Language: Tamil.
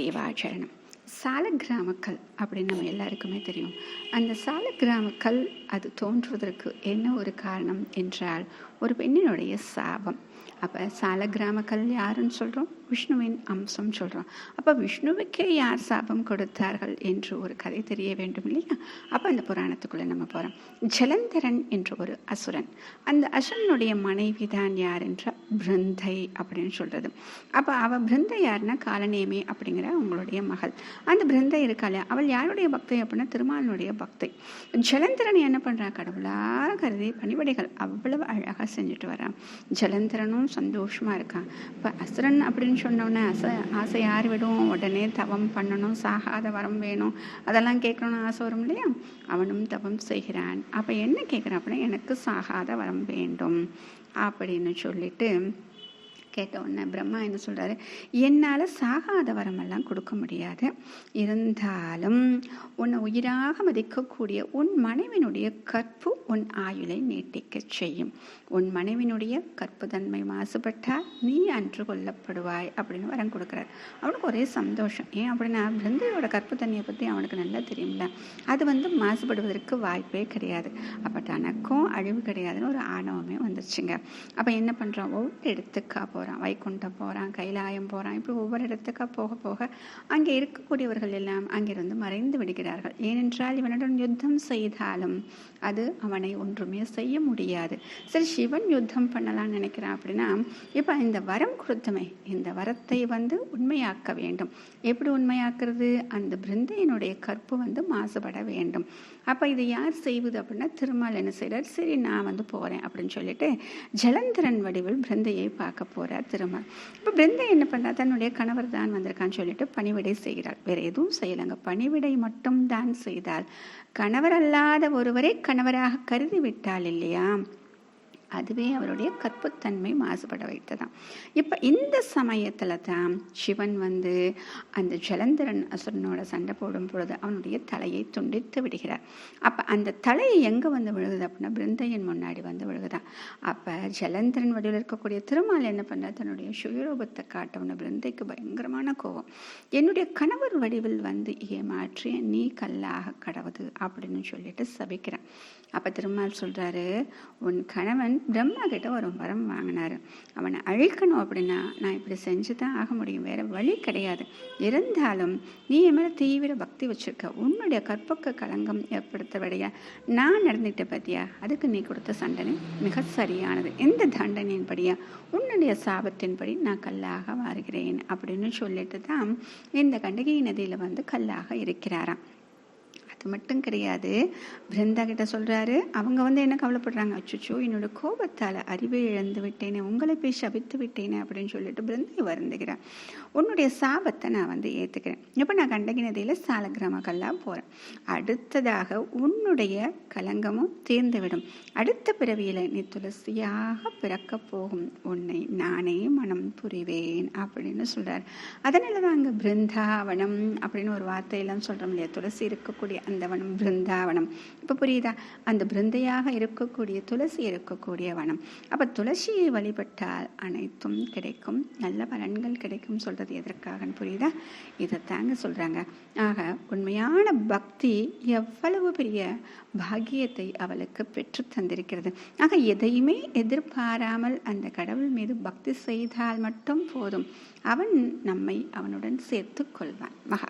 தேவாச்சரணம். சால கிராமக்கல் அப்படின்னு நம்ம எல்லாருக்குமே தெரியும். அந்த சால கிராமக்கல் அது தோன்றுவதற்கு என்ன ஒரு காரணம் என்றால் ஒரு பெண்ணினுடைய சாபம். அப்போ சால யாருன்னு சொல்கிறோம் விஷ்ணுவின் அம்சம் சொல்கிறோம் அப்போ விஷ்ணுவுக்கே யார் சாபம் கொடுத்தார்கள் என்று ஒரு கதை தெரிய வேண்டும் இல்லையா? அப்போ அந்த புராணத்துக்குள்ளே நம்ம போகிறோம் ஜலந்தரன் என்று ஒரு அசுரன். அந்த அசுரனுடைய மனைவி தான் யார் என்ற பிருந்தை அப்படின்னு சொல்கிறது அப்போ அவள் பிருந்தை யாருன்னா காலநேமி அப்படிங்கிற அவங்களுடைய மகள். அந்த பிருந்தை இருக்காளே அவள் யாருடைய பக்தை அப்படின்னா திருமாலனுடைய பக்தை. ஜலந்தரன் என்ன பண்ணுறா கடவுளாக கருதி பணிபடைகள் அவ்வளவு அழகாக செஞ்சுட்டு வரான் அசுரனும் சந்தோஷமாக இருக்கான். இப்போ அசுரன் அப்படின்னு சொன்னோன்னே அசை ஆசை யார் விடும். உடனே தவம் பண்ணணும் சாகாத வரம் வேணும். அதெல்லாம் கேட்கணும்னு ஆசை வரும் இல்லையா? அவனும் தவம் செய்கிறான். அப்போ என்ன கேட்குறான் அப்படின்னா எனக்கு சாகாத வரம் வேண்டும். அப்படின்னு சொல்லிட்டு கேட்ட உடனே பிரம்மா என்ன சொல்கிறாரு என்னால் சாகாத வரமெல்லாம் கொடுக்க முடியாது. இருந்தாலும் உன்னை உயிராக மதிக்கக்கூடிய உன் மனைவினுடைய கற்பு உன் ஆயுளை நீட்டிக்க செய்யும். உன் மனைவினுடைய கற்பு தன்மை மாசுபட்டால் நீ அன்று கொல்லப்படுவாய் அப்படின்னு வரம் கொடுக்குறாரு. அவனுக்கு ஒரே சந்தோஷம். ஏன் அப்படின்னா பிருந்தையோட கற்பு தன்மையை பற்றி அவனுக்கு நல்லா தெரியும்ல. அது வந்து மாசுபடுவதற்கு வாய்ப்பே கிடையாது. அப்போ தனக்கும் அழிவு கிடையாதுன்னு ஒரு ஆணவமே வந்துருச்சுங்க அப்போ என்ன பண்ணுறோம் ஒவ்வொரு இடத்துக்கா போகிறான் வைகுண்டம் போகிறான் கைலாயம் போகிறான் இப்படி ஒவ்வொரு இடத்துக்கா போக போக அங்கே இருக்கக்கூடியவர்கள் எல்லாம் அங்கிருந்து மறைந்து விடுகிறார்கள். ஏனென்றால் இவனுடன் யுத்தம் செய்தாலும் அது அவனை ஒன்றுமே செய்ய முடியாது. சரி சிவன் யுத்தம் பண்ணலாம்னு நினைக்கிறான் அப்படின்னா இப்போ இந்த வரம் கொடுத்தமே இந்த வரத்தை வந்து உண்மையாக்க வேண்டும். எப்படி உண்மையாக்குறது? அந்த பிருந்தையினுடைய கற்பு வந்து மாசுபட வேண்டும். அப்போ இதை யார் செய்வது அப்படின்னா திருமால் என்ன செய்கிறார் சரி நான் வந்து போகிறேன் அப்படின்னு சொல்லிட்டு ஜலந்திரன் வடிவில் பிருந்தையை பார்க்க போகிறார் திருமால் இப்போ பிருந்தை என்ன பண்ணுறா தன்னுடைய கணவர் தான் வந்திருக்கான்னு சொல்லிட்டு பணிவிடை செய்கிறார் வேறு எதுவும் செய்யலைங்க. பணிவிடை மட்டும் தான் செய்தால் கணவர் அல்லாத ஒருவரை கணவராக கருதி விட்டால் இல்லையா? அதுவே அவருடைய கற்புத்தன்மை மாசுபட வைத்ததாம். இப்போ இந்த சமயத்தில் தான் சிவன் வந்து அந்த ஜலந்தரன் அசுரனோட சண்டை போடும் பொழுது அவனுடைய தலையை துண்டித்து விடுகிறார். அப்போ அந்த தலையை எங்கே வந்து விழுகுது அப்படின்னா பிருந்தையின் முன்னாடி வந்து விழுகுதான் அப்போ ஜலந்தரன் வடிவில் இருக்கக்கூடிய திருமால் என்ன பண்ண தன்னுடைய சுயரூபத்தை காட்டவன பிருந்தைக்கு பயங்கரமான கோபம். என்னுடைய கணவர் வடிவில் வந்து ஏமாற்றி நீ கல்லாக கடவுது அப்படின்னு சொல்லிட்டு சபிக்கிறேன். அப்போ திருமால் சொல்கிறாரு உன் கணவன் பிரம்மா கிட்ட ஒரு வரம் வாங்கினார். அவனை அழிக்கணும் அப்படின்னா நான் இப்படி செஞ்சு தான் ஆக முடியும். வேற வழி கிடையாது. இருந்தாலும் நீ என் மேலே தீவிர பக்தி வச்சிருக்க. உன்னுடைய கற்பக்க களங்கம் ஏற்படுத்தபடியா நான் நடந்துகிட்ட பார்த்தியா அதுக்கு நீ கொடுத்த தண்டனை மிக சரியானது. எந்த தண்டனையின்படியா உன்னுடைய சாபத்தின்படி நான் கல்லாக மாறுகிறேன் அப்படின்னு சொல்லிட்டு தான் இந்த கண்டகி நதியில் வந்து கல்லாக இருக்கிறாராம். அது மட்டும் கிடையாது. பிருந்தா கிட்ட சொல்கிறாரு அவங்க வந்து என்ன கவலைப்படுறாங்க? அச்சுச்சோ என்னோட கோபத்தால் அறிவை இழந்து விட்டேனே உங்களை போய் சபித்து விட்டேனே அப்படின்னு சொல்லிட்டு பிருந்தை வருந்துகிறேன் உன்னுடைய சாபத்தை நான் வந்து ஏற்றுக்கிறேன் இப்போ நான் கண்டகி நதியில் சாலக்கிராமக்கெல்லாம் போகிறேன் அடுத்ததாக உன்னுடைய கலங்கமும் தீர்ந்துவிடும். அடுத்த பிறவியில் நீ துளசியாக பிறக்க போகும். உன்னை நானே புரிவேன் அப்படின்னு சொல்கிறார் அதனால தான் அங்கே பிருந்தாவனம் அப்படின்னு ஒரு வார்த்தையெல்லாம் சொல்கிறோம் இல்லையா? துளசி இருக்கக்கூடிய அந்த வனம் பிருந்தாவனம். இப்போ புரியுதா? அந்த பிருந்தையாக இருக்கக்கூடிய துளசி இருக்கக்கூடிய வனம். அப்போ துளசியை வழிபட்டால் அனைத்தும் கிடைக்கும் நல்ல பலன்கள் கிடைக்கும் சொல்கிறது எதற்காகன்னு புரியுதா? இதை தாங்க சொல்கிறாங்க ஆக உண்மையான பக்தி எவ்வளவு பெரிய பாக்கியத்தை அவளுக்கு பெற்று தந்திருக்கிறது. ஆக எதையுமே எதிர்பாராமல் அந்த கடவுள் மீது பக்தி செய்தால் மட்டும் போதும். அவன் நம்மை அவனுடன் சேர்த்து கொள்வான். மகா